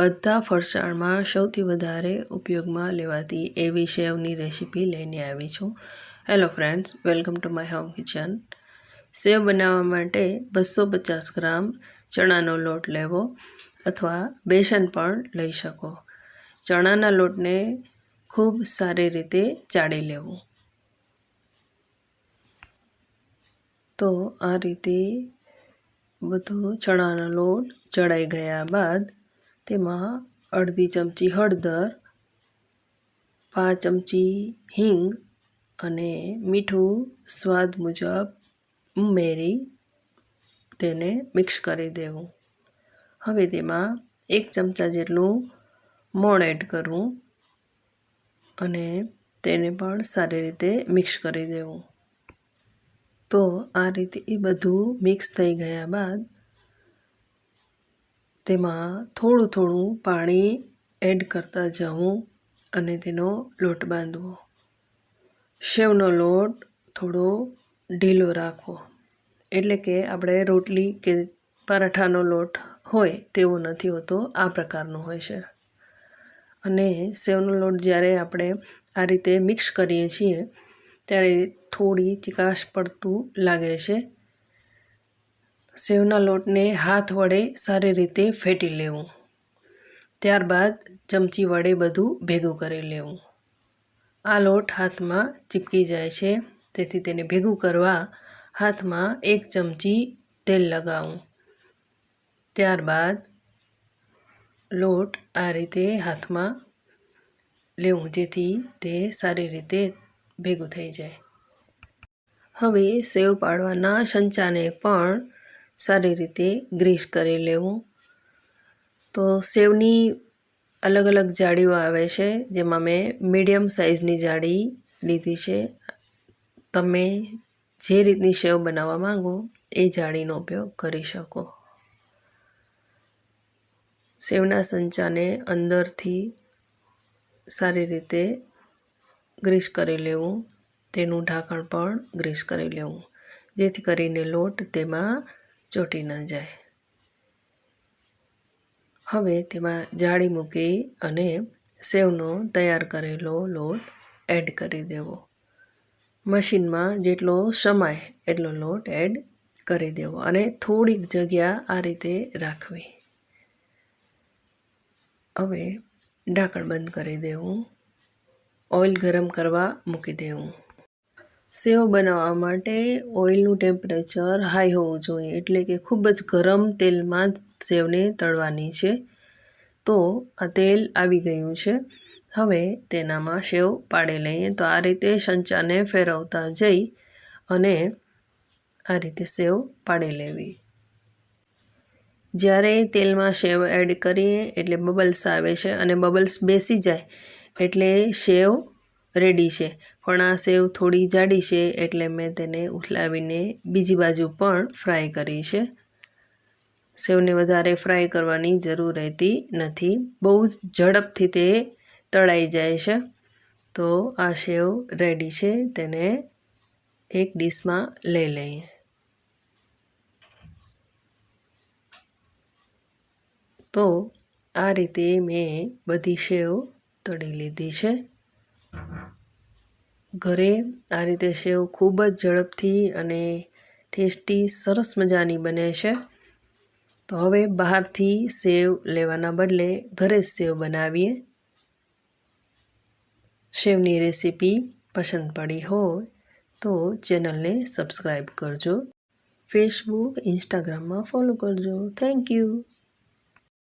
બધા ફરસાણમાં સૌથી વધારે ઉપયોગમાં લેવાતી એવી સેવની રેસીપી લઈને આવી છું. Hello friends welcome to my home kitchen sev બનાવવા માટે બસો પચાસ ગ્રામ ચણાનો લોટ લેવો અથવા બેસન પણ લઈ શકો. ચણાના લોટને ખૂબ સારી રીતે ચાળી લેવું. તો આ રીતે બધો ચણાનો લોટ ચડાઈ ગયા બાદ તેમાં અડધી ચમચી હળદર, પાંચ ચમચી હિંગ અને મીઠું સ્વાદ મુજબ ઉમેરી તેને મિક્સ કરી દેવું. હવે તેમાં એક ચમચા જેટલું મોણ એડ કરવું અને તેને પણ સારી રીતે મિક્સ કરી દેવું. તો આ રીતે એ બધું મિક્સ થઈ ગયા બાદ તેમાં થોડું થોડું પાણી એડ કરતા જવું અને તેનો લોટ બાંધવો. સેવનો લોટ થોડો ઢીલો રાખવો. એટલે કે આપણે રોટલી કે પરાઠાનો લોટ હોય તેવો નથી હોતો, આ પ્રકારનો હોય છે. અને સેવનો લોટ જ્યારે આપણે આ રીતે મિક્સ કરીએ છીએ, ત્યારે થોડી ચિકાશ પડતું લાગે છે સેવના લોટને હાથ વડે સારી રીતે ફેટી લેવું. ત્યારબાદ ચમચી વડે બધું ભેગું કરી લેવું. આ લોટ હાથમાં ચીપકી જાય છે, તેથી તેને ભેગું કરવા હાથમાં એક ચમચી તેલ લગાવું. ત્યારબાદ લોટ આ રીતે હાથમાં લેવું, જેથી તે સારી રીતે ભેગું થઈ જાય. હવે સેવ પાડવાના સંચાને પણ સારી રીતે ગ્રીસ કરી લેવું. તો સેવની અલગ અલગ જાળીઓ આવે છે, જેમાં મેં મીડિયમ સાઇઝની જાળી લીધી છે. તમે જે રીતની સેવ બનાવવા માંગો, એ જાળીનો ઉપયોગ કરી શકો. સેવના સંચાને અંદરથી સારી રીતે ગ્રીસ કરી લેવું, તેનું ઢાંકણ પણ ગ્રીસ કરી લેવું. જેથી કરીને લોટ તેમાં ચોટી ન જાય. હવે તેમાં જાળી મૂકી અને સેવનો તૈયાર કરેલો લોટ એડ કરી દેવો. મશીનમાં જેટલો સમાય એટલો લોટ એડ કરી દેવો અને થોડીક જગ્યા આ રીતે રાખવી. હવે ઢાંકણ બંધ કરી દેવું. ઓઇલ ગરમ કરવા મૂકી દેવું. સેવ બનાવવા માટે ઓઇલનું ટેમ્પરેચર હાઈ હોવું જોઈએ, એટલે કે ખૂબ જ ગરમ તેલમાં સેવને તળવાની છે. તો આ તેલ આવી ગયું છે. હવે તેનામાં સેવ પાડી લઈએ. તો આ રીતે સંચાને ફેરવતા જઈ અને આ રીતે સેવ પાડી લેવી. જ્યારે તેલમાં સેવ એડ કરીએ, એટલે બબલ્સ આવે છે અને બબલ્સ બેસી જાય, એટલે સેવ રેડી છે. પણ આ સેવ થોડી જાડી છે એટલે મેં તેને ઉથલાવીને બીજી બાજુ પણ ફ્રાય કરી છે. સેવને વધારે ફ્રાય કરવાની જરૂર રહેતી નથી. બહુ જ ઝડપથી તે તળાઈ જાય છે. તો આ સેવ રેડી છે. તેને એક ડીશમાં લઈ લઈએ. તો આ રીતે મેં બધી સેવ તળી લીધી છે. ઘરે આ રીતે સેવ ખૂબ જ ઝડપથી અને ટેસ્ટી, સરસ મજાની બને છે. તો હવે બહારથી સેવ લેવાના બદલે ઘરે જ સેવ બનાવીએ. સેવની રેસીપી પસંદ પડી હોય તો ચેનલને સબસ્ક્રાઈબ કરજો. ફેસબુક, ઇન્સ્ટાગ્રામમાં ફોલો કરજો. Thank you.